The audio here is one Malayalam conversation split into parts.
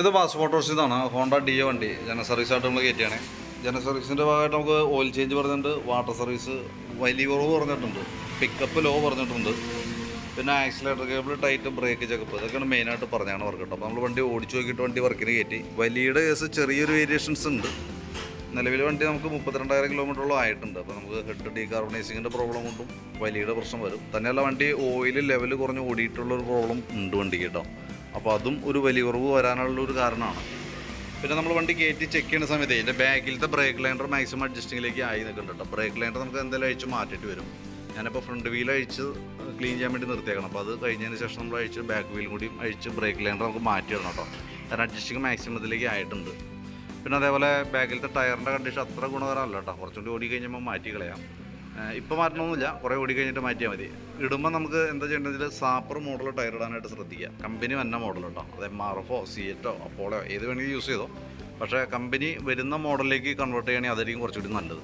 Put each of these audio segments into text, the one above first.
ഇത് പാസ് മോട്ടോഴ്സ് നിന്നാണ് ഹോണ്ട ഡി എ വണ്ടി. ജന സർവീസായിട്ട് നമ്മൾ കയറ്റിയാണ്. ജന സർവീസിന്റെ ഭാഗമായിട്ട് നമുക്ക് ഓയിൽ ചേഞ്ച് പറഞ്ഞിട്ടുണ്ട്. വാട്ടർ സർവീസ് വലിയ കുറവ് പറഞ്ഞിട്ടുണ്ട്. പിക്കപ്പ് ലോ പറഞ്ഞിട്ടുണ്ട്. പിന്നെ accelerator cable tight brake checkup ഇതൊക്കെയാണ് മെയിനായിട്ട് പറഞ്ഞാണ് വർക്ക് കേട്ടോ. അപ്പോൾ നമ്മൾ വണ്ടി ഓടിച്ചു നോക്കിയിട്ട് വണ്ടി വർക്കിന് കയറ്റി. വലിയുടെ കേസ് ചെറിയൊരു വേരിയേഷൻസ് ഉണ്ട്. നിലവിൽ വണ്ടി നമുക്ക് മുപ്പത്തിരണ്ടായിരം കിലോമീറ്ററോളം ആയിട്ടുണ്ട്. അപ്പോൾ നമുക്ക് ഹെഡ് ഡീകാർബണൈസിങ്ങിന്റെ പ്രോബ്ലം കൊണ്ടും വലിയുടെ പ്രശ്നം വരും. തന്നെയല്ല വണ്ടി ഓയിൽ ലെവൽ കുറഞ്ഞ് ഓടിയിട്ടുള്ളൊരു പ്രോബ്ലം ഉണ്ട് വണ്ടി കേട്ടോ. അപ്പോൾ അതും ഒരു വലിയ കുറവ് വരാനുള്ള ഒരു കാരണമാണ്. പിന്നെ നമ്മൾ വണ്ടി കയറ്റി ചെക്ക് ചെയ്യുന്ന സമയത്ത് ഇതിന്റെ ബാക്കിലത്തെ ബ്രേക്ക് ലൈൻഡർ മാക്സിമം അഡ്ജസ്റ്റിങ്ങിലേക്ക് ആയി നിൽക്കുന്നുണ്ട് കേട്ടോ. ബ്രേക്ക് ലൈൻഡർ നമുക്ക് എന്തായാലും അഴിച്ച് മാറ്റിയിട്ട് വരും. ഞാനിപ്പോൾ ഫ്രണ്ട് വീൽ അഴിച്ച് ക്ലീൻ ചെയ്യാൻ വേണ്ടി നിർത്തിയേക്കണം. അപ്പോൾ അത് കഴിഞ്ഞതിന് ശേഷം നമ്മൾ അഴിച്ച് ബാക്ക് വീലും കൂടി അഴിച്ച് ബ്രേക്ക് ലൈൻഡർ നമുക്ക് മാറ്റി ഇടണം കേട്ടോ. കാരണം അഡ്ജസ്റ്റിങ് മാക്സിമത്തിലേക്ക് ആയിട്ടുണ്ട്. പിന്നെ അതേപോലെ ബാക്കിലത്തെ ടയറിന്റെ കണ്ടീഷൻ അത്ര ഗുണകരമല്ല കേട്ടോ. കുറച്ചുകൂടി ഓടി കഴിഞ്ഞപ്പോൾ മാറ്റി കളയാം. ഇപ്പോൾ മാറ്റണമെന്നില്ല കുറേ ഓടി കഴിഞ്ഞിട്ട് മാറ്റിയാൽ മതി. ഇടുമ്പോൾ നമുക്ക് എന്താ ചെയ്യേണ്ടത് സാപ്പർ മോഡൽ ടയർ ഇടാനായിട്ട് ശ്രദ്ധിക്കുക. കമ്പനി വന്ന മോഡൽ കേട്ടോ അത് എം ആർ എഫോ സി എറ്റോ അപ്പോളോ ഏത് വേണമെങ്കിൽ യൂസ് ചെയ്തോ. പക്ഷേ കമ്പനി വരുന്ന മോഡലിലേക്ക് കൺവേർട്ട് ചെയ്യുകയാണെങ്കിൽ അതായിരിക്കും കുറച്ചുകൂടി നല്ലത്.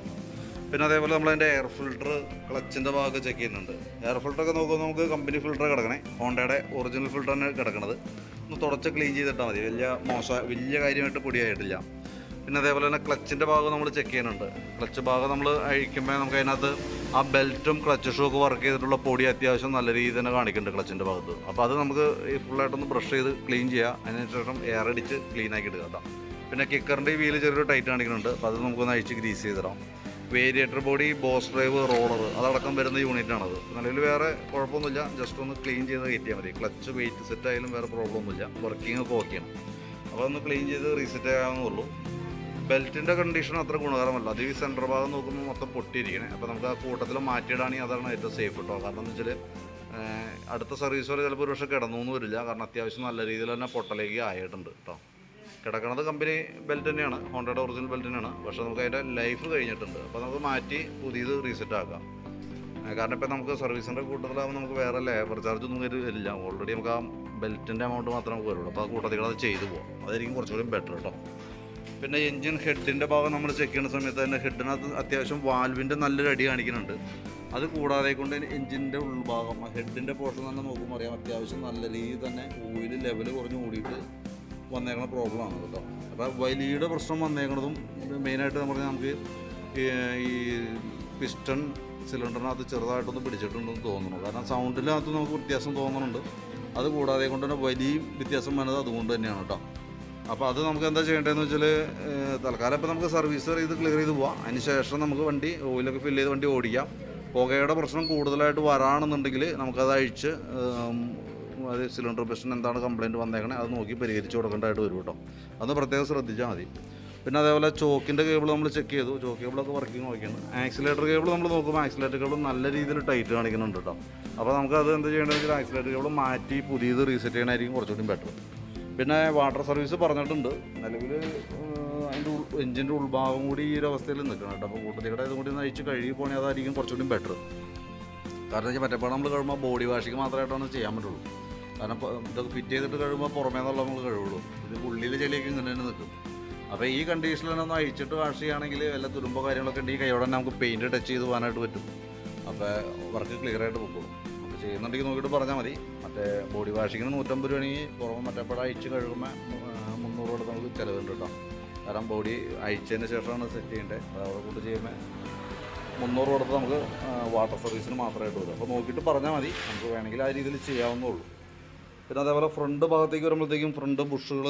പിന്നെ അതേപോലെ നമ്മളതിന്റെ എയർ ഫിൽട്ടർ ക്ലച്ചിന്റെ ഭാഗമൊക്കെ ചെക്ക് ചെയ്യുന്നുണ്ട്. എയർ ഫിൽട്ടറൊക്കെ നോക്കുമ്പോൾ നമുക്ക് കമ്പനി ഫിൽട്ടർ കിടക്കണേ. ഹോണ്ടയുടെ ഒറിജിനൽ ഫിൽട്ടറാണ് കിടക്കണത്. ഒന്ന് തുടച്ച് ക്ലീൻ ചെയ്തിട്ടാൽ മതി. വലിയ മോശം വലിയ കാര്യമായിട്ട് പൊടിയായിട്ടില്ല. പിന്നെ അതേപോലെ തന്നെ ക്ലച്ചിന്റെ ഭാഗം നമ്മൾ ചെക്ക് ചെയ്യുന്നുണ്ട്. ക്ലച്ച് ഭാഗം നമ്മൾ അഴിക്കുമ്പോൾ നമുക്ക് അതിനകത്ത് ആ ബെൽറ്റും ക്ലച്ച് ഷൂ ഒക്കെ വർക്ക് ചെയ്തിട്ടുള്ള പൊടി അത്യാവശ്യം നല്ല രീതിയിൽ തന്നെ കാണിക്കുന്നുണ്ട് ക്ലച്ചിന്റെ ഭാഗത്ത്. അപ്പോൾ അത് നമുക്ക് ഈ ഫുള്ളായിട്ടൊന്ന് ബ്രഷ് ചെയ്ത് ക്ലീൻ ചെയ്യുക അതിനുശേഷം എയർ അടിച്ച് ക്ലീൻ ആക്കി എടുക്കാം പിന്നെ കിക്കറിന്റെ ഈ വീൽ ചെറിയൊരു ടൈറ്റ് കാണിക്കുന്നുണ്ട്. അപ്പോൾ അത് നമുക്കൊന്ന് അഴിച്ച് ഗ്രീസ് ചെയ്തിടാം. Variator body boss drive roller അതടക്കം വരുന്ന യൂണിറ്റാണത് നിലവിൽ വേറെ കുഴപ്പമൊന്നുമില്ല. ജസ്റ്റ് ഒന്ന് ക്ലീൻ ചെയ്ത് കയറ്റിയാൽ മതി. ക്ലച്ച് വെയിറ്റ് സെറ്റ് ആയാലും വേറെ പ്രോബ്ലം ഒന്നുമില്ല. വർക്കിംഗ് ഒക്കെ ഓക്കെയാണ് അപ്പോൾ ഒന്ന് ക്ലീൻ ചെയ്ത് റീസെറ്റ് ആകാവുന്നുള്ളൂ ബെൽറ്റിന്റെ കണ്ടീഷൻ അത്ര ഗുണകരമല്ല. അത് ഈ സെന്റർ ഭാഗം നോക്കുമ്പോൾ മൊത്തം പൊട്ടിയിരിക്കണേ. അപ്പോൾ നമുക്ക് ആ കൂട്ടത്തിൽ മാറ്റിയിടാണെങ്കിൽ അതാണ് ഏറ്റവും സേഫ് കേട്ടോ കാരണം എന്ന് വെച്ചാൽ അടുത്ത സർവീസ് വരെ ചിലപ്പോൾ ഒരു പക്ഷേ കിടന്നൊന്നും വരില്ല. കാരണം അത്യാവശ്യം നല്ല രീതിയിൽ തന്നെ പൊട്ടലേക്ക് ആയിട്ടുണ്ട് കേട്ടോ കിടക്കണത് കമ്പനി ബെൽറ്റ് തന്നെയാണ്. ഹോണ്ടയുടെ ഒറിജിനൽ ബെൽറ്റ് തന്നെയാണ്. പക്ഷേ നമുക്ക് അതിന്റെ ലൈഫ് കഴിഞ്ഞിട്ടുണ്ട്. അപ്പോൾ നമുക്ക് മാറ്റി പുതിയത് റീസെറ്റ് ആക്കാം. കാരണം ഇപ്പോൾ നമുക്ക് സർവീസിന്റെ കൂട്ടത്തിലാകുമ്പോൾ നമുക്ക് വേറെ ലേബർ ചാർജ് ഒന്നും വരി- വരില്ല. ഓൾറെഡി നമുക്ക് ആ ബെൽറ്റിന്റെ എമൗണ്ട് മാത്രമേ നമുക്ക് വരുള്ളൂ. അപ്പോൾ ആ കൂട്ടത്തിൽ അത് ചെയ്തു പോകാം അതായിരിക്കും കുറച്ചുകൂടി ബെറ്റർ കേട്ടോ പിന്നെ എൻജിൻ ഹെഡിന്റെ ഭാഗം നമ്മൾ ചെക്ക് ചെയ്യുന്ന സമയത്ത് തന്നെ ഹെഡിനകത്ത് അത്യാവശ്യം വാൽവിന്റെ നല്ലൊരു അടി കാണിക്കുന്നുണ്ട്. അത് കൂടാതെ കൊണ്ട് എൻജിന്റെ ഉൾഭാഗം ഹെഡിന്റെ പോർഷൻ തന്നെ നോക്കുമ്പോൾ അറിയാം അത്യാവശ്യം നല്ല രീതിയിൽ തന്നെ ഓയിൽ ലെവൽ കുറഞ്ഞ് കൂടിയിട്ട് വന്നേക്കുന്ന പ്രോബ്ലം ആണ് കേട്ടോ. അപ്പോൾ വലിയുടെ പ്രശ്നം വന്നേക്കണതും മെയിനായിട്ട് നമ്മൾ നമുക്ക് ഈ പിസ്റ്റൺ സിലിണ്ടറിനകത്ത് ചെറുതായിട്ടൊന്ന് പിടിച്ചിട്ടുണ്ടെന്ന് തോന്നുന്നു. കാരണം സൗണ്ടിനകത്ത് നമുക്ക് വ്യത്യാസം തോന്നുന്നുണ്ട് അത് കൂടാതെ കൊണ്ട് തന്നെ വലിയ വ്യത്യാസം വന്നത് അതുകൊണ്ട് തന്നെയാണ് കേട്ടോ. അപ്പോൾ അത് നമുക്ക് എന്താ ചെയ്യേണ്ടതെന്ന് വെച്ചാൽ തൽക്കാലം ഇപ്പോൾ നമുക്ക് സർവീസ് ചെയ്ത് ക്ലിയർ ചെയ്ത് പോവാം. അതിന് ശേഷം നമുക്ക് വണ്ടി ഓയിലൊക്കെ ഫില്ല് ചെയ്ത് വണ്ടി ഓടിക്കാം. പുകയുടെ പ്രശ്നം കൂടുതലായിട്ട് വരാണെന്നുണ്ടെങ്കിൽ നമുക്കത് അഴിച്ച് അത് സിലിണ്ടർ പ്രശ്നം എന്താണ് കംപ്ലയിന്റ് വന്നേക്കണേ അത് നോക്കി പരിഹരിച്ച് കൊടുക്കേണ്ടതായിട്ട് വരും കേട്ടോ. അതൊന്ന് പ്രത്യേകം ശ്രദ്ധിച്ചാൽ മതി. പിന്നെ അതേപോലെ ചോക്കിന്റെ കേബിൾ നമ്മൾ ചെക്ക് ചെയ്തു. ചോക്ക് കേബിളൊക്കെ വർക്കിംഗ് നോക്കിയാണ് ആക്സിലേറ്റർ കേബിൾ നമ്മൾ നോക്കുമ്പോൾ ആക്സിലേറ്റർ കേബിൾ നല്ല രീതിയിൽ ടൈറ്റ് കാണിക്കുന്നുണ്ട് കേട്ടോ. അപ്പോൾ നമുക്കത് എന്ത് ചെയ്യേണ്ടതെന്ന് വെച്ചാൽ ആക്സിലേറ്റർ കേബിൾ മാറ്റി പുതിയത് റീസെറ്റ് ചെയ്യണമായിരിക്കും കുറച്ചുകൂടി ബെറ്റർ പിന്നെ വാട്ടർ സർവീസ് പറഞ്ഞിട്ടുണ്ട്. നിലവിൽ അതിന്റെ എഞ്ചിന്റെ ഉൾഭാഗം കൂടി ഈ ഒരു അവസ്ഥയിൽ നിൽക്കണം കേട്ടോ. അപ്പോൾ കൂട്ടത്തിൽ ഇതും കൂടി നയിച്ച് കഴുകി പോകണേ അതായിരിക്കും കുറച്ചുകൂടി ബെറ്റർ കാരണം വെച്ചാൽ നമ്മൾ കഴിയുമ്പോൾ ബോഡി വാഷിങ് മാത്രമായിട്ടാണ് ചെയ്യാൻ പറ്റുള്ളൂ. കാരണം ഇതൊക്കെ ഫിറ്റ് ചെയ്തിട്ട് കഴിയുമ്പോൾ പുറമേ നിന്നുള്ള നമ്മൾ കഴിവുള്ളൂ ഇത് ഉള്ളിൽ ചെളിയൊക്കെ ഇങ്ങനെ തന്നെ നിൽക്കും. അപ്പോൾ ഈ കണ്ടീഷനിൽ തന്നെ ഒന്ന് അഴിച്ചിട്ട് വാഷ് ചെയ്യുകയാണെങ്കിൽ വല്ല തുരുമ്പോ കാര്യങ്ങളൊക്കെ ഉണ്ടെങ്കിൽ കൈയോടെ നമുക്ക് പെയിന്റ് ടച്ച് ചെയ്ത് പോകാനായിട്ട് പറ്റും. അപ്പോൾ വർക്ക് ക്ലിയർ ആയിട്ട് പൊക്കോളും. അപ്പോൾ ചെയ്യുന്നുണ്ടെങ്കിൽ നോക്കിയിട്ട് പറഞ്ഞാൽ മതി. മറ്റേ ബോഡി വാഷിങ്ങിന് നൂറ്റമ്പത് രൂപയാണെങ്കിൽ പുറമെ മറ്റേ പടം അഴിച്ച് കഴുകുമ്പോൾ മുന്നൂറ് രൂപ നമുക്ക് ചിലവുണ്ട് കേട്ടോ. കാരണം ബോഡി അഴിച്ചതിന് ശേഷമാണ് സെറ്റ് ചെയ്യേണ്ടത് അവിടെ കൂട്ട് ചെയ്യുമ്പോൾ മുന്നൂറ് കൊടുത്ത് നമുക്ക് വാട്ടർ സർവീസിന് മാത്രമായിട്ട് വരും അപ്പോൾ നോക്കിയിട്ട് പറഞ്ഞാൽ മതി. നമുക്ക് വേണമെങ്കിൽ ആ രീതിയിൽ ചെയ്യാവുന്നുള്ളൂ പിന്നെ അതേപോലെ ഫ്രണ്ട് ഭാഗത്തേക്ക് വരുമ്പോഴത്തേക്കും ഫ്രണ്ട് ബുഷുകൾ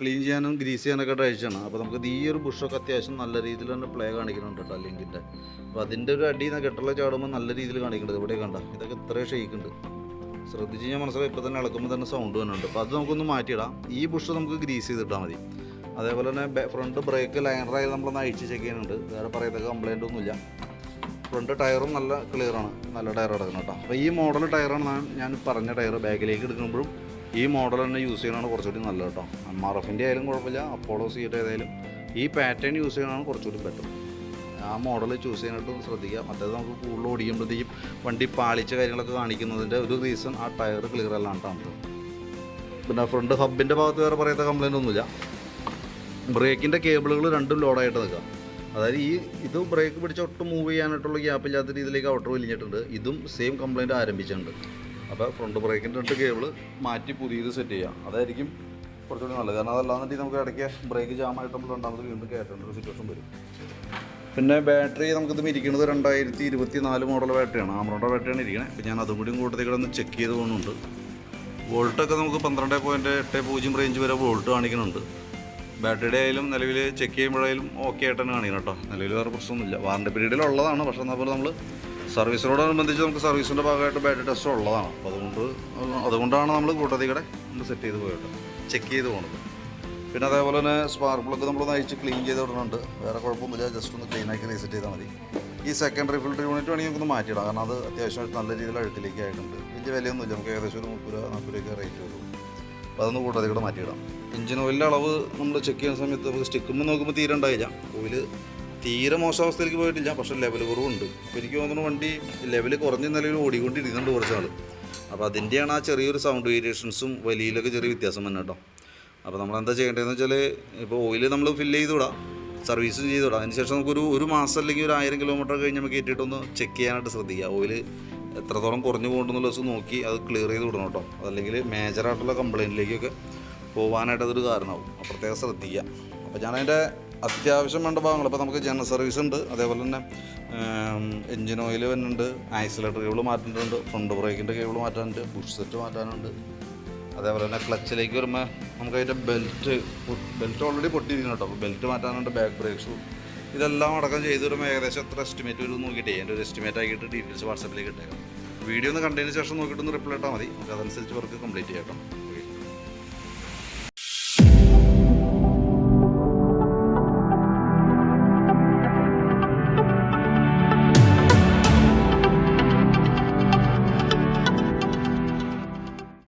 ക്ലീൻ ചെയ്യാനും ഗ്രീസ് ചെയ്യാനൊക്കെ അയച്ചാണ് അപ്പോൾ നമുക്ക് ഈ ഒരു ബുഷൊക്കെ അത്യാവശ്യം നല്ല രീതിയിൽ തന്നെ പ്ലേ കാണിക്കുന്നുണ്ട് കേട്ടോ ലിങ്കിന്റെ അപ്പോൾ അതിന്റെ ഒരു അടിയിൽ നിന്ന് കെട്ടുള്ള ചാടുമ്പോൾ നല്ല രീതിയിൽ കാണിക്കുന്നുണ്ട്. ഇവിടെ കണ്ട? ഇതൊക്കെ ഇത്രയും ഷെയ്ക്കുണ്ട് ശ്രദ്ധിച്ച് കഴിഞ്ഞാൽ മനസ്സിലായി ഇപ്പോൾ തന്നെ ഇളക്കുമ്പോൾ തന്നെ സൗണ്ട് വരുന്നുണ്ട്. അപ്പോൾ അത് നമുക്കൊന്ന് മാറ്റിയിടാം. ഈ ബുഷ് നമുക്ക് ഗ്രീസ് ചെയ്തിട്ടാൽ മതി. അതേപോലെ തന്നെ ഫ്രണ്ട് ബ്രേക്ക് ലൈനറായി നമ്മളൊന്ന് അഴിച്ച് ചെക്ക് ചെയ്യുന്നുണ്ട്. വേറെ പറയത്തക്ക കംപ്ലൈന്റ് ഒന്നുമില്ല. ഫ്രണ്ട് ടയറും നല്ല ക്ലിയറാണ് നല്ല ടയർ കിടക്കണം കേട്ടോ. അപ്പോൾ ഈ മോഡൽ ടയറാണ് ഞാൻ പറഞ്ഞ ടയർ ബാഗിലേക്ക് എടുക്കുമ്പോഴും ഈ മോഡൽ തന്നെ യൂസ് ചെയ്യണതാണ് കുറച്ചുകൂടി നല്ലത് കേട്ടോ. എം ആർ എഫിന്റെ ആയാലും കുഴപ്പമില്ല. അപ്പോളോ സീറ്റ് ഏതായാലും ഈ പാറ്റേൺ യൂസ് ചെയ്യണതാണ് കുറച്ചുകൂടി ബെറ്റർ ആ മോഡൽ ചൂസ് ചെയ്യാനായിട്ട് ഒന്ന് ശ്രദ്ധിക്കുക. മറ്റേത് നമുക്ക് കൂടുതൽ ഓടിക്കുമ്പോഴത്തേക്കും വണ്ടി പാളിച്ച കാര്യങ്ങളൊക്കെ കാണിക്കുന്നതിന്റെ ഒരു റീസൺ ആ ടയർ ക്ലിയർ അല്ലാണ്ടാണ് പിന്നെ ഫ്രണ്ട് ഹബിന്റെ ഭാഗത്ത് വേറെ പറയാത്ത കംപ്ലൈന്റ് ഒന്നുമില്ല. ബ്രേക്കിന്റെ കേബിളുകൾ രണ്ടും ലോഡായിട്ട് നിൽക്കുക. അതായത് ഈ ഇത് ബ്രേക്ക് പിടിച്ച് ഒട്ടും മൂവ് ചെയ്യാനായിട്ടുള്ള ഗ്യാപ്പ് ഇല്ലാത്ത രീതിയിലേക്ക് ഔട്ടർ വലിഞ്ഞിട്ടുണ്ട് ഇതും സെയിം കംപ്ലൈന്റ് ആരംഭിച്ചിട്ടുണ്ട്. അപ്പോൾ ഫ്രണ്ട് ബ്രേക്കിന്റെ രണ്ട് കേബിൾ മാറ്റി പുതിയത് സെറ്റ് ചെയ്യാം അതായിരിക്കും കുറച്ചുകൂടി നല്ലത്. കാരണം അതല്ലാന്നുണ്ടെങ്കിൽ നമുക്ക് ഇടയ്ക്ക് ബ്രേക്ക് ജാമായിട്ട് നമ്മൾ രണ്ടാമത് വീണ്ടും കയറ്റേണ്ട ഒരു സിറ്റുവേഷൻ വരും. പിന്നെ ബാറ്ററി നമുക്കിത് ഇരിക്കുന്നത് രണ്ടായിരത്തി ഇരുപത്തി നാല് മോഡൽ ബാറ്ററിയാണ്. ആമറോണ്ട ബാറ്ററിയാണ് ഇരിക്കുന്നത് അപ്പോൾ ഞാൻ അതും കൂടി കൂട്ടത്തിൽ കൂടെ ഒന്ന് ചെക്ക് ചെയ്ത് പോകുന്നുണ്ട്. വോൾട്ടൊക്കെ നമുക്ക് പന്ത്രണ്ട് പോയിന്റ് എട്ട് പൂജ്യം റേഞ്ച് വരെ വോൾട്ട് കാണിക്കുന്നുണ്ട്. ബാറ്ററിയുടെ ആയാലും നിലവിൽ ചെക്ക് ചെയ്യുമ്പോഴായാലും ഓക്കെ ആയിട്ടാണ് കാണിക്കണം കേട്ടോ. നിലവിൽ വേറെ പ്രശ്നമൊന്നുമില്ല. വാറണ്ടി പീരീഡിൽ ഉള്ളതാണ്. പക്ഷേ എന്നാൽ പോലെ നമ്മൾ സർവീസിനോടനുബന്ധിച്ച് നമുക്ക് സർവീസിന്റെ ഭാഗമായിട്ട് ബാറ്ററി ടെസ്റ്റ് ഉള്ളതാണ്. അപ്പോൾ അതുകൊണ്ട് അതുകൊണ്ടാണ് നമ്മൾ കൂട്ടത്തിൽ കൂടെ സെറ്റ് ചെയ്ത് പോയിട്ട് ചെക്ക് ചെയ്ത് പോകുന്നത് പിന്നെ അതേപോലെ തന്നെ സ്പാർക്ക് പ്ലഗ് നമ്മൾ നയിച്ച് ക്ലീൻ ചെയ്ത് വിടുന്നുണ്ട്. വേറെ കുഴപ്പമൊന്നുമില്ല ജസ്റ്റ് ഒന്ന് ക്ലീൻ ആക്കി റീസെറ്റ് ചെയ്താൽ മതി. ഈ സെക്കൻഡറി ഫിൽറ്റർ യൂണിറ്റ് വേണമെങ്കിൽ നമുക്കൊന്ന് മാറ്റിയിടാം. കാരണം അത് അത്യാവശ്യമായിട്ട് നല്ല രീതിയിൽ അഴുക്കിലേക്ക് ആയിട്ടുണ്ട്. വലിയ വിലയൊന്നുമില്ല നമുക്ക് ഏകദേശം ഒരു മുപ്പത് രൂപ നാൽപ്പത് രൂപയ്ക്ക് റേറ്റ് വരും അപ്പോൾ അതൊന്ന് കൂട്ടത്തിൽ കൂടെ മാറ്റിയിടാം. എഞ്ചിൻ ഓയിലിന്റെ അളവ് നമ്മൾ ചെക്ക് ചെയ്യുന്ന സമയത്ത് നമുക്ക് സ്റ്റിക്കുമ്പോൾ നോക്കുമ്പോൾ തീരെ ഉണ്ടായില്ല. ഓയിൽ തീരെ മോശം അവസ്ഥയിലേക്ക് പോയിട്ടില്ല. പക്ഷേ ലെവൽ കുറവുണ്ട്. അപ്പോൾ എനിക്ക് തോന്നുന്നു വണ്ടി ലെവൽ കുറഞ്ഞ നിലയിൽ ഓടിക്കൊണ്ടിരിക്കുന്നുണ്ട് കുറച്ചാൾ അപ്പോൾ അതിന്റെയാണ് ആ ചെറിയൊരു സൗണ്ട് വേരിയേഷൻസും വലിയിലൊക്കെ ചെറിയ വ്യത്യാസം തന്നെ കേട്ടോ. അപ്പോൾ നമ്മൾ എന്താ ചെയ്യേണ്ടതെന്ന് വെച്ചാൽ ഇപ്പോൾ ഓയിൽ നമ്മൾ ഫില്ല് ചെയ്ത് വിടാം സർവീസ് ചെയ്ത് വിടാം അതിനുശേഷം നമുക്കൊരു ഒരു മാസം അല്ലെങ്കിൽ ഒരു ആയിരം കിലോമീറ്റർ കഴിഞ്ഞ് നമുക്ക് ഏറ്റിട്ടൊന്ന് ചെക്ക് ചെയ്യാനായിട്ട് ശ്രദ്ധിക്കുക. ഓയിൽ എത്രത്തോളം കുറഞ്ഞു പോകുന്നുണ്ടെന്നുള്ള ദിവസം നോക്കി അത് ക്ലിയർ ചെയ്ത് വിടണം കേട്ടോ. അതല്ലെങ്കിൽ മേജറായിട്ടുള്ള കംപ്ലയിന്റിലേക്കൊക്കെ പോകാനായിട്ട് അതൊരു കാരണമാവും. അപ്പോൾ പ്രത്യേകം ശ്രദ്ധിക്കുക. അപ്പോൾ ഞാനതിന്റെ അത്യാവശ്യം വേണ്ട ഭാഗങ്ങൾ അപ്പോൾ നമുക്ക് ജനറൽ സർവീസ് ഉണ്ട്. അതേപോലെ തന്നെ എഞ്ചിൻ ഓയിൽ വരുന്നുണ്ട് ആക്സിലേറ്റർ കേബിൾ മാറ്റേണ്ടതുണ്ട് ഫ്രണ്ട് ബ്രേക്കിന്റെ കേബിൾ മാറ്റാനുണ്ട് ബുഷ് സെറ്റ് മാറ്റാനുണ്ട്. അതേപോലെ തന്നെ ക്ലച്ചിലേക്ക് വരുമ്പോൾ നമുക്ക് അതിന്റെ ബെൽറ്റ് ബെൽറ്റ് ഓൾറെഡി പൊട്ടിയിരിക്കുന്നു കേട്ടോ. അപ്പോൾ ബെൽറ്റ് മാറ്റാനുണ്ട് ബാക്ക് ബ്രേക്ക് ഷൂ ഇതെല്ലാം അടക്കം ചെയ്ത് വരുമ്പോൾ ഏകദേശം എത്ര എസ്റ്റിമേറ്റ് വരും നോക്കിയിട്ടേ. എന്റെ ഒരു എസ്റ്റിമേറ്റ് ആക്കിയിട്ട് ഡീറ്റെയിൽസ് വാട്സപ്പിലേക്ക് ഇട്ടേക്കാം. വീഡിയോ ഒന്ന് കണ്ടതിന് ശേഷം നോക്കിയിട്ടൊന്ന് റിപ്ലൈ ഇട്ടാൽ മതി. നമുക്ക് അതനുസരിച്ച് വർക്ക് കംപ്ലീറ്റ് ചെയ്യാം